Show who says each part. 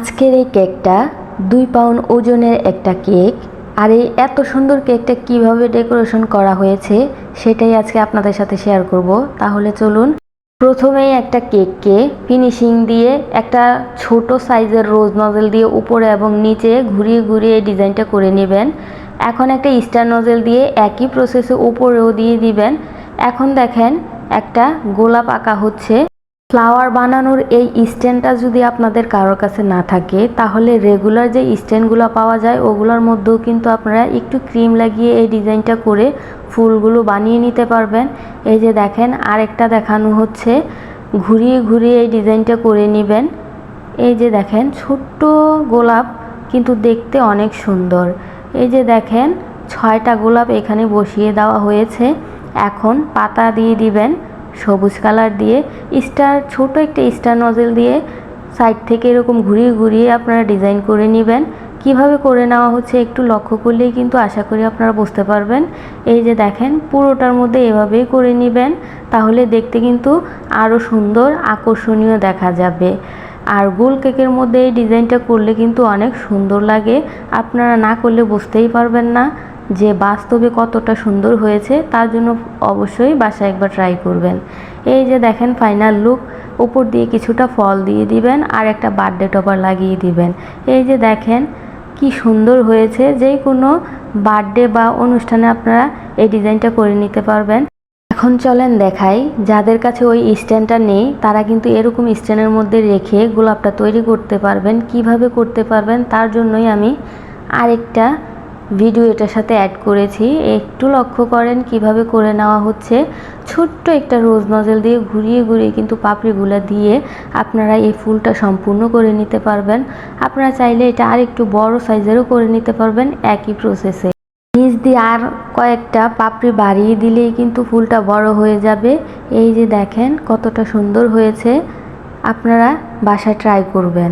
Speaker 1: আজকের এই কেকটা দুই পাউন্ড ওজনের একটা কেক। আর এই এত সুন্দর কেকটা কীভাবে ডেকোরেশন করা হয়েছে সেটাই আজকে আপনাদের সাথে শেয়ার করব। তাহলে চলুন, প্রথমেই একটা কেককে ফিনিশিং দিয়ে একটা ছোট সাইজের রোজ নজেল দিয়ে উপরে এবং নিচে ঘুরিয়ে ঘুরিয়ে ডিজাইনটা করে নেবেন। এখন একটা স্টার নজেল দিয়ে একই প্রসেসে উপরেও দিয়ে দিবেন। এখন দেখেন একটা গোলাপ আঁকা হচ্ছে। ফ্লাওয়ার বানানোর এই স্ট্যান্ডটা যদি আপনাদের কারোর কাছে না থাকে, তাহলে রেগুলার যে স্ট্যান্ডগুলো পাওয়া যায়, ওগুলোর মধ্যেও কিন্তু আপনারা একটু ক্রিম লাগিয়ে এই ডিজাইনটা করে ফুলগুলো বানিয়ে নিতে পারবেন। এই যে দেখেন, আরেকটা দেখানো হচ্ছে। ঘুরিয়ে ঘুরিয়ে এই ডিজাইনটা করে নেবেন। এই যে দেখেন, ছোট্ট গোলাপ, কিন্তু দেখতে অনেক সুন্দর। এই যে দেখেন, ছয়টা গোলাপ এখানে বসিয়ে দেওয়া হয়েছে। এখন পাতা দিয়ে দিবেন। সবুজ কালার দিয়ে, স্টার, ছোট একটা স্টার নজেল দিয়ে সাইড থেকে এরকম ঘুরিয়ে ঘুরিয়ে আপনারা ডিজাইন করে নেবেন। কীভাবে করে নেওয়া হচ্ছে একটু লক্ষ্য করলেই কিন্তু আশা করি আপনারা বুঝতে পারবেন। এই যে দেখেন, পুরোটার মধ্যে এভাবেই করে নেবেন, তাহলে দেখতে কিন্তু আরও সুন্দর, আকর্ষণীয় দেখা যাবে। আর গোল কেকের মধ্যে এই ডিজাইনটা করলে কিন্তু অনেক সুন্দর লাগে, আপনারা না করলে বুঝতেই পারবেন না। যে বাস্তবে কতটা সুন্দর হয়েছে তার জন্য অবশ্যই বাসায় একবার ট্রাই করবেন। এই যে দেখেন ফাইনাল লুক উপর দিয়ে কিছুটা ফল দিয়ে দিবেন আর একটা বার্থডে টপার লাগিয়ে দিবেন। এই যে দেখেন কি সুন্দর হয়েছে, যে কোনো বার্থডে বা অনুষ্ঠানে আপনারা এই ডিজাইনটা করে নিতে পারবেন। এখন চলেন দেখাই, যাদের কাছে ওই স্ট্যান্ডটা নেই, তারা কিন্তু এরকম স্ট্যান্ডের মধ্যে রেখে গোলাপটা তৈরি করতে পারবেন। কীভাবে করতে পারবেন তার জন্যই আমি আরেকটা ভিডিও এটার সাথে অ্যাড করেছি। একটু লক্ষ্য করেন কীভাবে করে নেওয়া হচ্ছে। ছোট্ট একটা রোজ নজেল দিয়ে ঘুরিয়ে ঘুরিয়ে কিন্তু পাপড়িগুলো দিয়ে আপনারা এই ফুলটা সম্পূর্ণ করে নিতে পারবেন। আপনারা চাইলে এটা আর একটু বড় সাইজেরও করে নিতে পারবেন একই প্রসেসে নিচ দিয়ে আর কয়েকটা পাপড়ি বাড়িয়ে দিলেই কিন্তু ফুলটা বড় হয়ে যাবে। এই যে দেখেন কতটা সুন্দর হয়েছে। আপনারা বাসায় ট্রাই করবেন।